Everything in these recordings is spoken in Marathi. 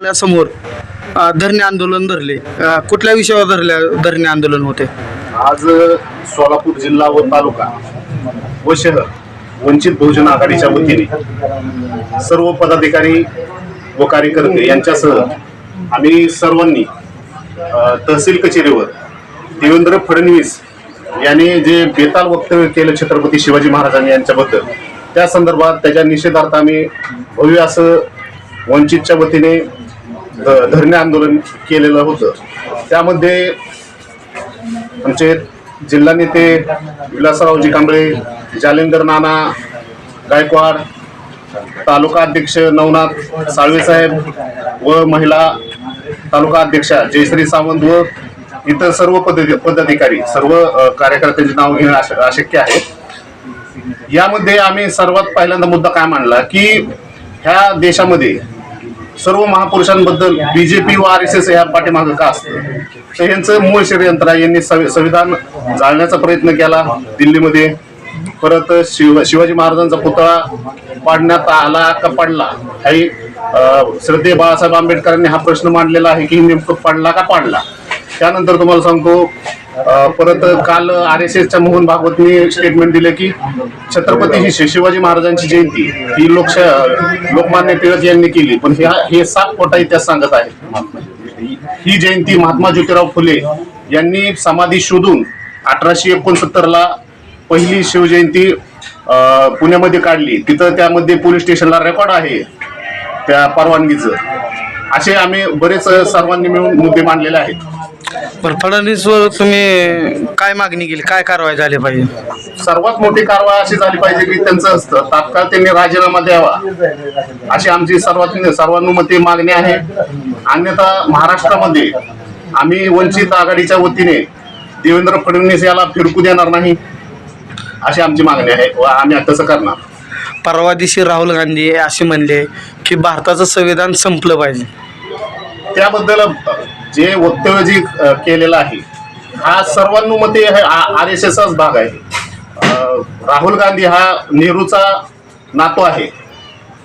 समोर धरणे आंदोलन धरले. कुठल्या विषयावर धरल्या धरणे आंदोलन होते? आज सोलापूर जिल्हा व तालुका व शहर वंचित बहुजन आघाडीच्या वतीने सर्व पदाधिकारी व कार्यकर्ते यांच्यासह आम्ही सर्वांनी तहसील कचेरीवर देवेंद्र फडणवीस यांनी जे बेताल वक्तव्य केलं छत्रपती शिवाजी महाराजांनी यांच्याबद्दल त्या संदर्भात त्याच्या निषेधार्थ आम्ही भव्य असं वंचितच्या वतीने धरणे आंदोलन केलेलं होतं. त्यामध्ये आमचे जिल्हा नेते विलासरावजी कांबळे जालिंदर नाना गायकवाड तालुका अध्यक्ष नवनाथ साळवेसाहेब व महिला तालुका अध्यक्षा जयश्री सावंत व इतर सर्व पद पदाधिकारी सर्व कार्यकर्त्यांचे नाव घेणं अशक्य आहे. यामध्ये आम्ही सर्वात पहिल्यांदा मुद्दा काय मांडला की ह्या देशामध्ये सर्व महापुरुषांबद्दल बीजेपी व आर एस एस ह्या पाठीमागं का असतं? तर यांचं मूळ षडयंत्र आहे. यांनी संविधान जाळण्याचा प्रयत्न केला दिल्लीमध्ये. परत शिव शिवाजी महाराजांचा पुतळा पाडण्यात आला का पडला? काही श्रद्धे बाळासाहेब आंबेडकरांनी हा प्रश्न मांडलेला आहे की नेमकं पाडला का पाडला? त्यानंतर तुम्हाला सांगतो परत काल आर एस एसच्या मोहन भागवतनी स्टेटमेंट दिले की छत्रपती ही शिवाजी महाराजांची जयंती ही लोकशा लोकमान्य टिळक यांनी केली. पण हे सात पोटा इतिहास सांगत आहे ही जयंती महात्मा ज्योतिराव फुले यांनी समाधी शोधून अठराशे एकोणसत्तर ला पहिली शिवजयंती अं, पुण्यामध्ये काढली. तिथं त्यामध्ये पोलीस स्टेशनला रेकॉर्ड आहे त्या परवानगीचं. असे आम्ही बरेच सर्वांनी मिळून मुद्दे मांडलेले आहेत. पण फडणवीसवर तुम्ही काय मागणी केली? काय कारवाई झाली पाहिजे? सर्वात मोठी कारवाई अशी झाली पाहिजे की त्यांचं असतं. तात्काळ त्यांनी राजीनामा द्यावा. अशी आमची सर्वात सर्वानुमती मागणी आहे. अन्यथा महाराष्ट्रामध्ये आम्ही वंचित आघाडीच्या वतीने देवेंद्र फडणवीस याला फिरकू देणार नाही अशी आमची मागणी आहे व आम्ही तसं करणार. परवा दिवशी राहुल गांधी असे म्हणले की भारताचं संविधान संपलं पाहिजे. त्याबद्दल जे वक्तव्य जे केलेलं आहे हा सर्वानुमते आर एस एसचाच भाग आहे. राहुल गांधी हा नेहरूचा नातो आहे.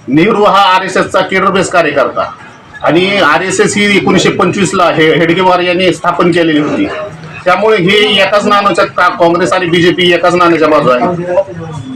नेहरू हा आर एस एसचा केडरबेस कार्यकर्ता. आणि आर एस एस ही एकोणीसशे पंचवीसला हे हेडगेवार यांनी स्थापन केलेली होती. त्यामुळे हे एकाच नाण्याच्या काँग्रेस आणि बीजेपी एकाच नाण्याच्या बाजू आहे.